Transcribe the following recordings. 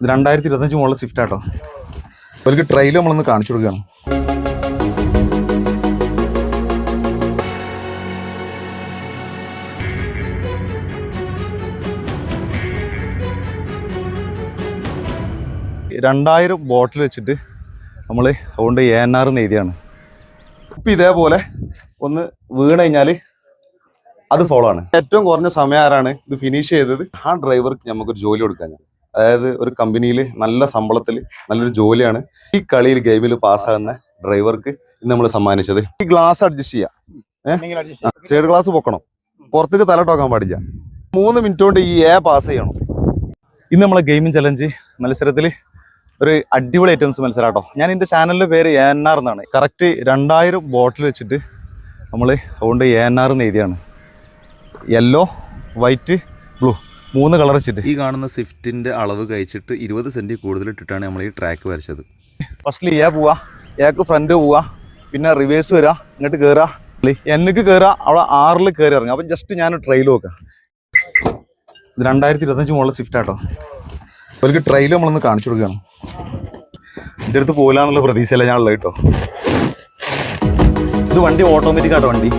ഇത് രണ്ടായിരത്തി ഇരുപത്തഞ്ച് മുകളിൽ സ്വിഫ്റ്റ് ആട്ടോ. അവർക്ക് ട്രെയിൽ നമ്മളൊന്ന് കാണിച്ചു കൊടുക്കുകയാണ് രണ്ടായിരം ബോട്ടിൽ വെച്ചിട്ട് നമ്മൾ അതുകൊണ്ട് എ എൻ ആർ എഴുതിയാണ്. ഇപ്പം ഇതേപോലെ ഒന്ന് വീണ് കഴിഞ്ഞാൽ അത് ഫോളോ ആണ്. ഏറ്റവും കുറഞ്ഞ സമയം ആരാണ് ഇത് ഫിനിഷ് ചെയ്തത്? ആ ഡ്രൈവർക്ക് നമുക്കൊരു ജോലി കൊടുക്കാൻ അതായത് ഒരു കമ്പനിയിൽ നല്ല ശമ്പളത്തിൽ നല്ലൊരു ജോലിയാണ് ഈ കളിയിൽ ഗെയിമിൽ പാസ്സാകുന്ന ഡ്രൈവർക്ക് ഇന്ന് നമ്മൾ സമ്മാനിച്ചത്. ഈ ഗ്ലാസ് അഡ്ജസ്റ്റ് ചെയ്യാം. സൈഡ് ഗ്ലാസ് പൊക്കണം. പുറത്തേക്ക് തല ടോക്കാൻ പാടില്ല. മൂന്ന് മിനിറ്റ് കൊണ്ട് ഈ എ പാസ് ചെയ്യണം. ഇന്ന് നമ്മളെ ഗെയിമിംഗ് ചലഞ്ച് മത്സരത്തിൽ ഒരു അടിപൊളി ഐറ്റംസ് മത്സരാട്ടോ. ഞാൻ എന്റെ ചാനലിന്റെ പേര് എ എൻ ആർ എന്നാണ്. കറക്റ്റ് രണ്ടായിരം ബോട്ടിൽ വെച്ചിട്ട് നമ്മൾ അതുകൊണ്ട് എ എൻ ആർ എന്ന് എഴുതിയാണ്. യെല്ലോ വൈറ്റ് ബ്ലൂ മൂന്ന് കളർ വെച്ചിട്ട്. ഈ കാണുന്ന സ്വിഫ്റ്റിന്റെ അളവ് കഴിച്ചിട്ട് ഇരുപത് സെന്റി കൂടുതൽ ഇട്ടിട്ടാണ് നമ്മൾ ഈ ട്രാക്ക് വരച്ചത്. ഫസ്റ്റിൽ എ പോവാ. എക്ക് ഫ്രണ്ട് പോവാ. പിന്നെ റിവേഴ്സ് വരാ. ഇങ്ങോട്ട് കേറാ. എനിക്ക് കേറാ. അവിടെ ആറിൽ കയറി ഇറങ്ങുക അപ്പം ജസ്റ്റ് ഞാൻ ട്രെയിൽ നോക്കാം. ഇത് രണ്ടായിരത്തി ഇരുപത്തഞ്ച് മുകളിൽ സ്വിഫ്റ്റ് ആട്ടോ. അവർക്ക് ട്രെയിൽ നമ്മളൊന്ന് കാണിച്ചു കൊടുക്കുകയാണ്. ഇതിന്റെ അടുത്ത് പോകില്ല എന്നുള്ള പ്രതീക്ഷയല്ല ഞാൻ ഉള്ളത് കേട്ടോ. ഇത് വണ്ടി ഓട്ടോമാറ്റിക് ആട്ടോ വണ്ടി.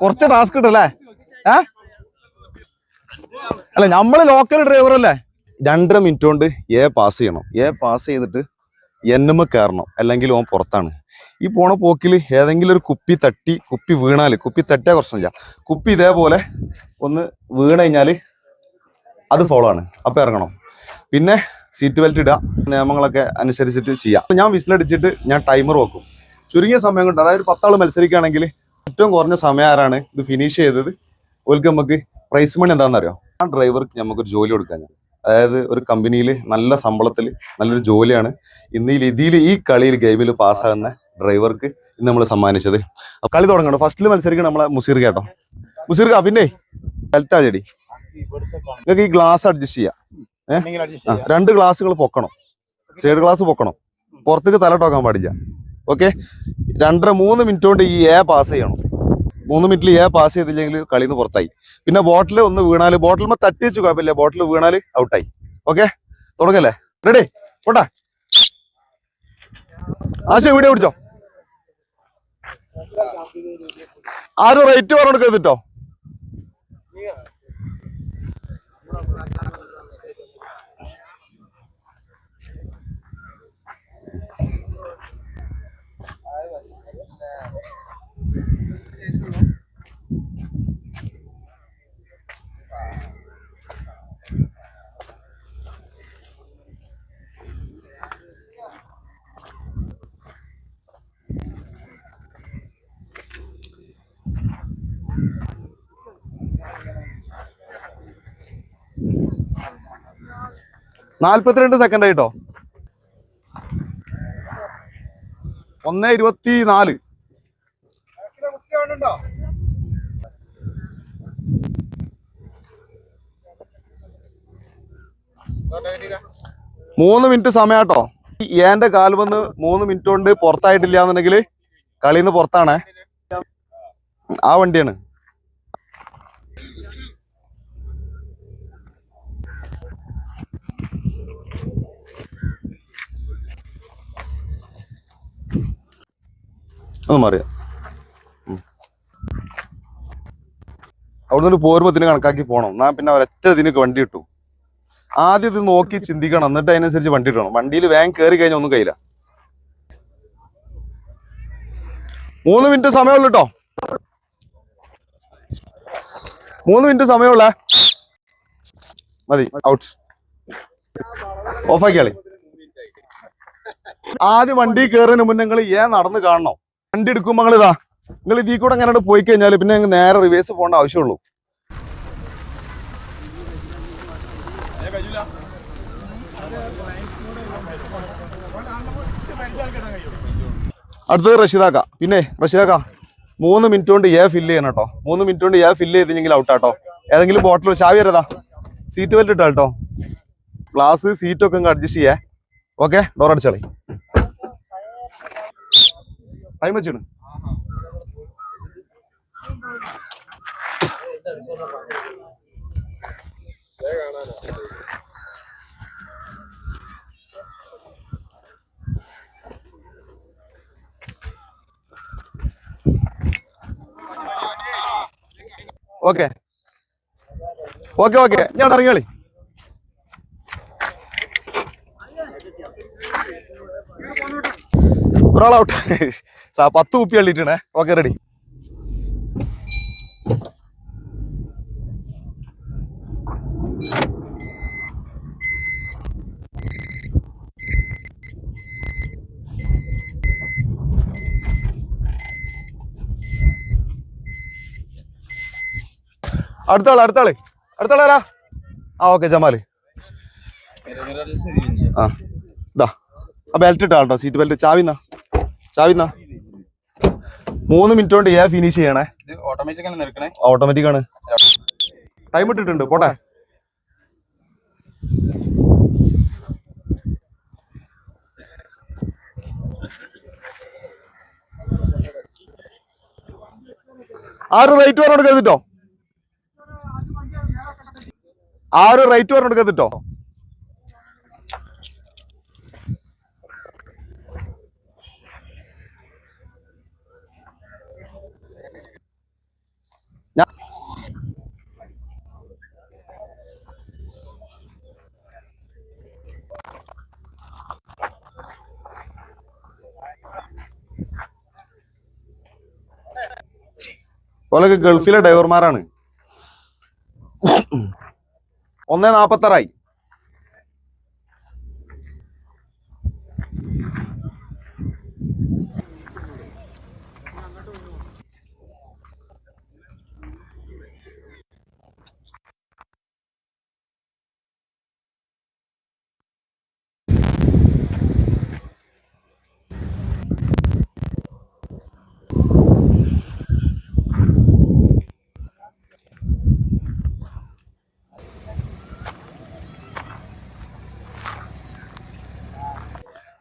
കുറച്ച് ടാസ്ക് ഇട്ടല്ലേ ഏ? അല്ല നമ്മൾ ലോക്കൽ ഡ്രൈവർ അല്ലേ? രണ്ടര മിനിറ്റ് കൊണ്ട് എ പാസ് ചെയ്യണം. എ പാസ് ചെയ്തിട്ട് എന്നുമ്മ കയറണം അല്ലെങ്കിൽ ഓൻ പുറത്താണ്. ഈ പോണ പോക്കിൽ ഏതെങ്കിലും ഒരു കുപ്പി തട്ടി കുപ്പി വീണാൽ കുപ്പി തട്ടിയാൽ പ്രശ്നമില്ല. കുപ്പി ഇതേപോലെ ഒന്ന് വീണ് കഴിഞ്ഞാൽ അത് ഫോളോ ആണ്. അപ്പം ഇറങ്ങണം. പിന്നെ സീറ്റ് ബെൽറ്റ് ഇടുക നിയമങ്ങളൊക്കെ അനുസരിച്ചിട്ട് ചെയ്യാം. ഞാൻ വിസിലടിച്ചിട്ട് ഞാൻ ടൈമർ വെക്കും. ചുരുങ്ങിയ സമയം കൊണ്ട് അതായത് പത്താൾ മത്സരിക്കുകയാണെങ്കിൽ ഏറ്റവും കുറഞ്ഞ സമയം ആരാണ് ഇത് ഫിനിഷ് ചെയ്തത്? ഓൽക്ക് നമുക്ക് പ്രൈസ് മണി എന്താണെന്നറിയോ ആ ഡ്രൈവർക്ക് നമുക്കൊരു ജോലി കൊടുക്കാൻ അതായത് ഒരു കമ്പനിയിൽ നല്ല ശമ്പളത്തിൽ നല്ലൊരു ജോലിയാണ്. ഇന്ന് ഇതിൽ ഈ കളിയിൽ ഗെയിമിൽ പാസ്സാകുന്ന ഡ്രൈവർക്ക് ഇന്ന് നമ്മൾ സമ്മാനിച്ചത്. കളി തുടങ്ങണം? ഫസ്റ്റിൽ മത്സരിക്കണം നമ്മളെ മുസീർ കേട്ടോ. മുസീർ പിന്നെ? ബെൽറ്റാ ചെടി നിങ്ങൾക്ക് ഈ ഗ്ലാസ് അഡ്ജസ്റ്റ് ചെയ്യാം. ഏഹ് രണ്ട് ഗ്ലാസ്സുകൾ പൊക്കണം. സൈഡ് ഗ്ലാസ് പൊക്കണം. പുറത്തേക്ക് തല ടോക്കാൻ പാടില്ല. ഓക്കെ? രണ്ടര മൂന്ന് മിനിറ്റ് കൊണ്ട് ഈ എ പാസ് ചെയ്യണം. മൂന്ന് മിനിറ്റിൽ ഏ പാസ് ചെയ്തില്ലെങ്കിൽ കളി നിന്ന് പുറത്തായി. പിന്നെ ബോട്ടിൽ ഒന്ന് വീണാൽ ബോട്ടിൽ തട്ടി വെച്ച് കുഴപ്പമില്ല. ബോട്ടിൽ വീണാൽ ഔട്ടായി ഓക്കെ? തുടങ്ങല്ലേ? റെഡി പോട്ടെ. ആശ വീഡിയോ പിടിച്ചോ? ആരും റേറ്റ് പറഞ്ഞു കേട്ടോ നാല്പത്തിരണ്ട് സെക്കൻഡ് ആയിട്ടോ? ഒന്ന് ഇരുപത്തി നാല് മൂന്ന് മിനിറ്റ് സമയാട്ടോ. ഏന്റെ കാൽ വന്ന് മൂന്ന് മിനിറ്റ് കൊണ്ട് പുറത്തായിട്ടില്ല എന്നുണ്ടെങ്കിൽ കളിന്ന് പുറത്താണേ. ആ വണ്ടിയാണ്. ഒന്നും മാറിയ. അവിടുന്ന് പോരുമ്പോ ഇതിന് കണക്കാക്കി പോണം. എന്നാ പിന്നെ ഒരൊറ്റ ഇതിനൊക്കെ വണ്ടി കിട്ടും. ആദ്യം ഇത് നോക്കി ചിന്തിക്കണം. എന്നിട്ട് അതിനനുസരിച്ച് വണ്ടി ഇടണം. വണ്ടിയിൽ വേഗം കയറി കഴിഞ്ഞാൽ ഒന്നും കയ്യില്ല മൂന്ന് മിനിറ്റ് സമയമുള്ളൂ കേട്ടോ മൂന്ന് മിനിറ്റ് സമയമുള്ള? മതി. ഔട്ട് ഓഫാക്കിയാളി ആദ്യം വണ്ടി കയറുന്നതിന് മുന്നേ നിങ്ങൾ ഏ നടന്ന് കാണണം. വണ്ടി എടുക്കുമ്പോൾ നിങ്ങൾ ഇതാ നിങ്ങൾ ഇതിൽ കൂടെ അങ്ങനെ പോയി കഴിഞ്ഞാൽ പിന്നെ നേരെ റിവേഴ്സ് പോകേണ്ട ആവശ്യമുള്ളൂ. അടുത്തത് റഷീദാക്ക. പിന്നെ റഷീദാക്ക മൂന്ന് മിനിറ്റ് കൊണ്ട് ഏ ഫില്ല് ചെയ്യണം കേട്ടോ മൂന്ന് മിനിറ്റ് കൊണ്ട് ഏ ഫില്ല് ചെയ്തില്ലെങ്കിൽ ഔട്ടാട്ടോ ഏതെങ്കിലും ബോട്ടിൽ ചാവി വരതാ സീറ്റ് ബെൽറ്റ് ഇട്ടാ കേട്ടോ ഗ്ലാസ് സീറ്റൊക്കെ അങ്ങ് അഡ്ജസ്റ്റ് ചെയ്യേ. ഓക്കെ ഡോർ അടിച്ചാളി. ടൈം വെച്ചിണ് ഓക്കെ. Okay okay. ഞാൻ ഔട്ട് സാ പത്ത് കുപ്പി അള്ളിട്ടേ ഓക്കെ റെഡി അടുത്താൾ അടുത്താൾ. അടുത്താളാരാ ആ ഓക്കെ ജമാൽ. ആ ഇതാ. ആ ബെൽറ്റ് ഇട്ടാ കേട്ടോ സീറ്റ് ബെൽറ്റ് ചാവിന്നാ ചാവിന്നാ മൂന്ന് മിനിറ്റ് കൊണ്ട് ഏ ഫിനിഷ് ചെയ്യണേ. ഓട്ടോമാറ്റിക് ആണ്. ടൈം ഇട്ടിട്ടുണ്ട് പോട്ടെ. ആറ് റേറ്റ് പറഞ്ഞു കൊടുക്കരുതിട്ടോ ആറ് റൈറ്റ് പറഞ്ഞു കൊടുക്കത്തിട്ടോ ഓലൊക്കെ ഗൾഫിലെ ഡ്രൈവർമാരാണ് ഒന്നേ നാപ്പത്താറായി.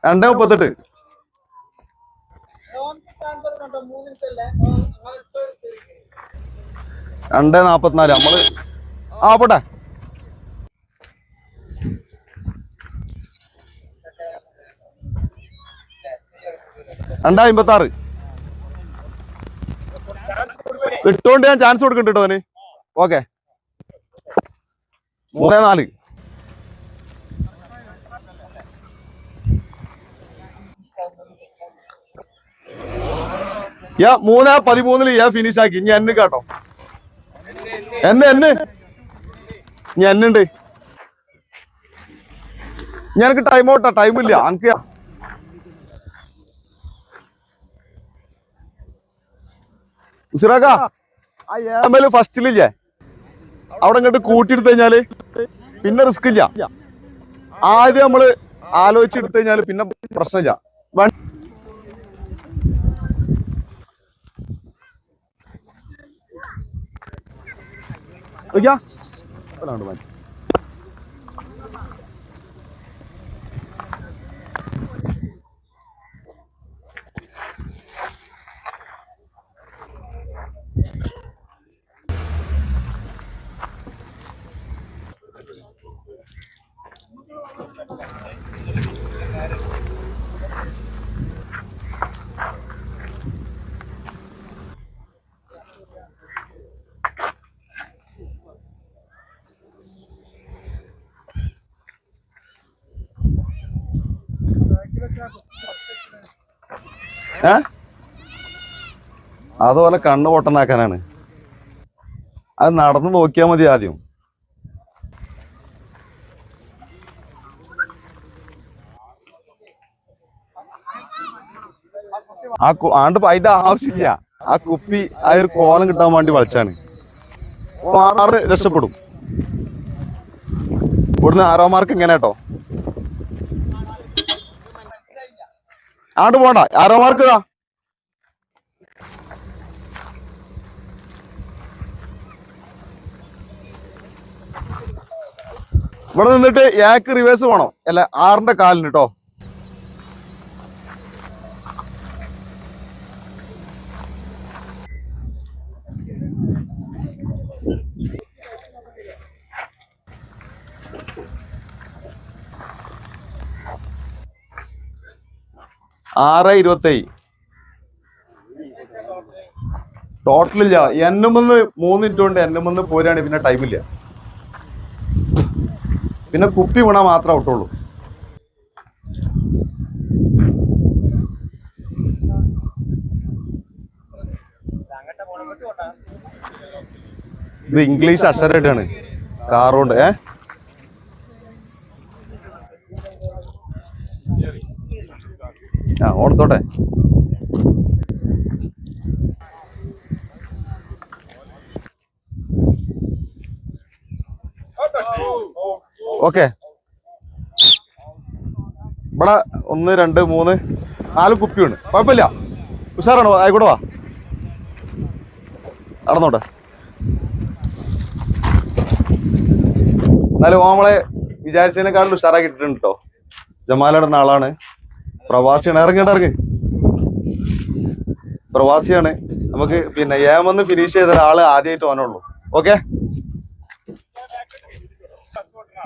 രണ്ടേ മുപ്പത്തെട്ട്. രണ്ടേ നാപ്പത്തിനാല്. നമ്മൾ ആ പോട്ടെ. രണ്ടാ അമ്പത്തി ആറ് ഇട്ടോണ്ട് ഞാൻ ചാൻസ് കൊടുക്കുന്നുണ്ട് കേട്ടോ അവന്. ഓക്കെ. മൂന്നേ നാല്. യാ മൂന്നാ പതിമൂന്നിൽ ഞാൻ ഫിനിഷ് ആക്കി. ഇനി എന്നെ കേട്ടോ. എന്നെ എന്നെ. ഇനി എന്നുണ്ട് ഞാനക്ക് ടൈം ഔട്ടാ ടൈം ഇല്ല. എനിക്ക് ഏമൽ ഫസ്റ്റിലില്ലേ അവിടെ ഇങ്ങോട്ട് കൂട്ടിയെടുത്തു കഴിഞ്ഞാൽ പിന്നെ റിസ്ക് ഇല്ല. ആദ്യം നമ്മൾ ആലോചിച്ചെടുത്തു കഴിഞ്ഞാൽ പിന്നെ പ്രശ്നമില്ല നോക്കിയാ? അതാണ് അതുപോലെ കണ്ണ് പൊട്ടനാക്കാനാണ്. അത് നടന്നു നോക്കിയാൽ മതി ആദ്യം. ആ ആണ്ട് അതിന്റെ ആവശ്യമില്ല. ആ കുപ്പി ആ ഒരു കോലം കിട്ടാൻ വേണ്ടി വലിച്ചാണ്. ആറ് രക്ഷപ്പെടും. ഇവിടുന്ന് ആറോ മാർക്ക് ഇങ്ങനെ കേട്ടോ ആണ്ട് പോണ്ട. ആരോ മാർക്ക് ഇതാ. ഇവിടെ നിന്നിട്ട് ഏക്ക് റിവേഴ്സ് പോണം. അല്ല ആറിന്റെ കാലിന് കേട്ടോ ആറ് ഇരുപത്തേഴ് ടോട്ടലില്ല എന്നുമെന്ന് മൂന്ന് മിനിറ്റ് കൊണ്ട് എന്നുമെന്ന് പോരാണ്. പിന്നെ ടൈമില്ല പിന്നെ കുപ്പി വീണാൽ മാത്രമേ ഔട്ടുള്ളൂ. ഇത് ഇംഗ്ലീഷ് അക്ഷരമായിട്ടാണ്. കാറുകൊണ്ട് ഏ? ആ ഓടത്തോട്ടെ. ഓക്കെ. ഇവിടെ ഒന്ന് രണ്ട് മൂന്ന് നാല് കുപ്പിയുണ്ട്. കുഴപ്പമില്ല. ഉഷാറാണ്? ആയിക്കോട്ടെ വാ. നടന്നോട്ടെ. എന്നാലും ഓമളെ വിചാരിച്ചതിനെക്കാളും ഉഷാറാക്കിയിട്ടുണ്ട് കേട്ടോ ജമാലയുടെ ആളാണ് പ്രവാസിയാണ്. ഇറങ്ങേണ്ട ഇറങ്ങ്. പ്രവാസിയാണ്. നമുക്ക് പിന്നെ ഏമെന്ന് ഫിനിഷ് ചെയ്ത ഒരാൾ ആദ്യമായിട്ട് ഓനുള്ളൂ ഓക്കെ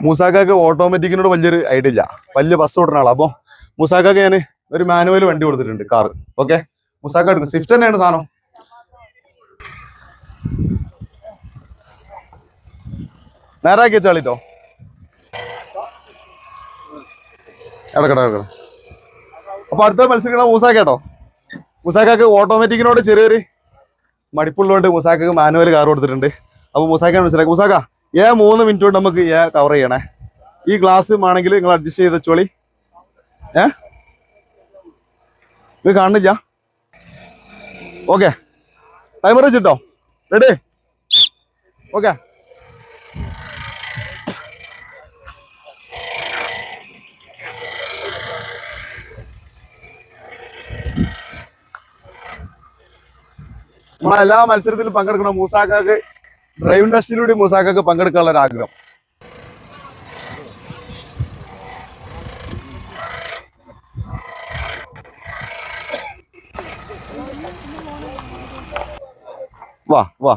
മൂസാക്കാക്ക് ഓട്ടോമാറ്റിക്കിനോട് വലിയൊരു ഐഡിയ ഇല്ല. വലിയ ബസ് ഓടുന്ന ആളാ. അപ്പൊ മൂസാക്കാക്ക് ഞാൻ ഒരു മാനുവൽ വണ്ടി കൊടുത്തിട്ടുണ്ട് കാർ ഓക്കെ മൂസാക്ക എടുക്കും. സ്വിഫ്റ്റ് തന്നെയാണ് സാധനം. നേരാക്കി വെച്ചാളിട്ടോ ഇടക്കട ഇടക്കട അപ്പൊ അടുത്ത മത്സരിക്കണ മൂസാക്കാട്ടോ മുസാക്കാക്ക് ഓട്ടോമാറ്റിക്കിനോട് ചെറിയൊരു മടിപ്പുള്ളതുകൊണ്ട് മൂസാക്കാക്ക് മാനുവൽ കാർ കൊടുത്തിട്ടുണ്ട്. അപ്പൊ മുസാക്കാണ് മനസ്സിലാക്കി മുസാക്ക ഏ മൂന്ന് മിനിറ്റ് കൊണ്ട് നമുക്ക് ഏ കവർ ചെയ്യണേ. ഈ ഗ്ലാസ് ആണെങ്കിൽ നിങ്ങൾ അഡ്ജസ്റ്റ് ചെയ്ത് വെച്ചോളി. ഏ? ഇത് കാണുന്നില്ല ഓക്കെ ടൈമർ വെച്ചിട്ടോ? റെഡി ഓക്കെ നമ്മളെ എല്ലാ മത്സരത്തിലും പങ്കെടുക്കണം മൂസാക്കാക്ക് ഡ്രൈവിംഗ് ടെസ്റ്റിലൂടെ മൂസാക്കാക്ക് പങ്കെടുക്കാനുള്ള ഒരു ആഗ്രഹം. വാ വാ.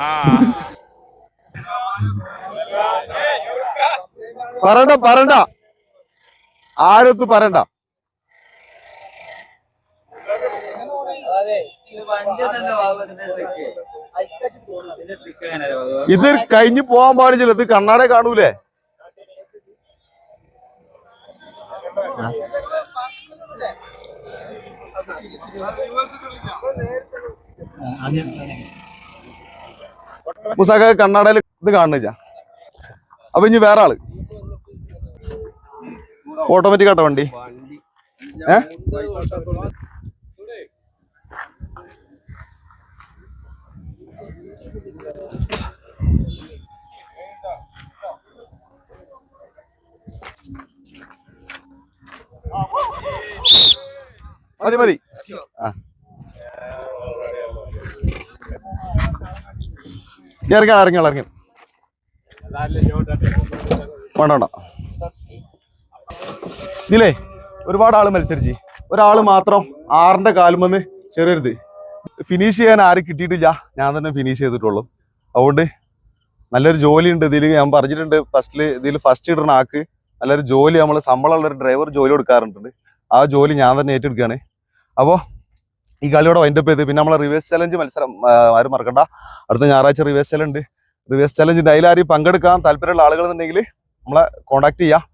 ആ. പറണ്ട പറണ്ട ആരത്ത് പറയണ്ട. ഇത് കഴിഞ്ഞു പോവാൻ പാടില്ല ഇത് കണ്ണാടെ കാണൂലേ? മുസാക്ക കണ്ണാടയിൽ ഇത് കാണുന്നില്ല. അപ്പൊ ഇനി വേറെ ആൾ. ഓട്ടോമാറ്റിക് ആട്ടോ വണ്ടി. ഏ? മതി മതി. ആ. ഇറങ്ങാം ഇറങ്ങാം ഇറങ്ങാം. വേണ്ട വേണ്ട. ഇതിലേ ഒരുപാട് ആൾ മത്സരിച്ച്. ഒരാൾ മാത്രം ആറിന്റെ കാലുമെന്ന് ചെറിയരുത് ഫിനിഷ് ചെയ്യാൻ ആരും കിട്ടിയിട്ടില്ല. ഞാൻ തന്നെ ഫിനിഷ് ചെയ്തിട്ടുള്ളൂ. അതുകൊണ്ട് നല്ലൊരു ജോലി ഉണ്ട് ഇതിൽ ഞാൻ പറഞ്ഞിട്ടുണ്ട് ഫസ്റ്റിൽ ഇതിൽ ഫസ്റ്റ് ഇടുന്ന ആക്ക് നല്ലൊരു ജോലി. നമ്മൾ ശമ്പളമുള്ളൊരു ഡ്രൈവർ ജോലി കൊടുക്കാറുണ്ട്. ആ ജോലി ഞാൻ തന്നെ ഏറ്റെടുക്കുകയാണ്. അപ്പോൾ ഈ കളിയോടെ വൈൻഡപ്പ് ചെയ്ത്. പിന്നെ നമ്മളെ റിവേഴ്സ് ചലഞ്ച് മത്സരം ആരും മറക്കണ്ട. അടുത്ത ഞായറാഴ്ച റിവേഴ്സ് ചലഞ്ച് റിവേഴ്സ് ചലഞ്ച് ഉണ്ട് അതിലാരും പങ്കെടുക്കാൻ താല്പര്യമുള്ള ആളുകൾ എന്നുണ്ടെങ്കിൽ നമ്മളെ കോൺടാക്ട് ചെയ്യാം.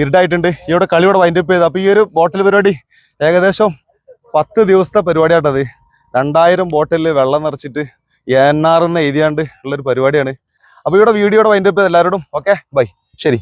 ഇരുട്ടായിട്ടുണ്ട്. ഇവിടെ കളിയോടെ വൈൻഡപ്പ് ചെയ്ത്. അപ്പോൾ ഈ ഒരു ബോട്ടിൽ പരിപാടി ഏകദേശം പത്ത് ദിവസത്തെ പരിപാടിയാട്ടത് രണ്ടായിരം ബോട്ടിൽ വെള്ളം നിറച്ചിട്ട് എൻ ആർ എന്ന് എഴുതിയാണ്ട് ഉള്ളൊരു പരിപാടിയാണ്. അപ്പോൾ ഇവിടെ വീഡിയോയുടെ വൈൻഡപ്പ് ചെയ്ത്. എല്ലാവരോടും ഓക്കെ ബൈ ശരി.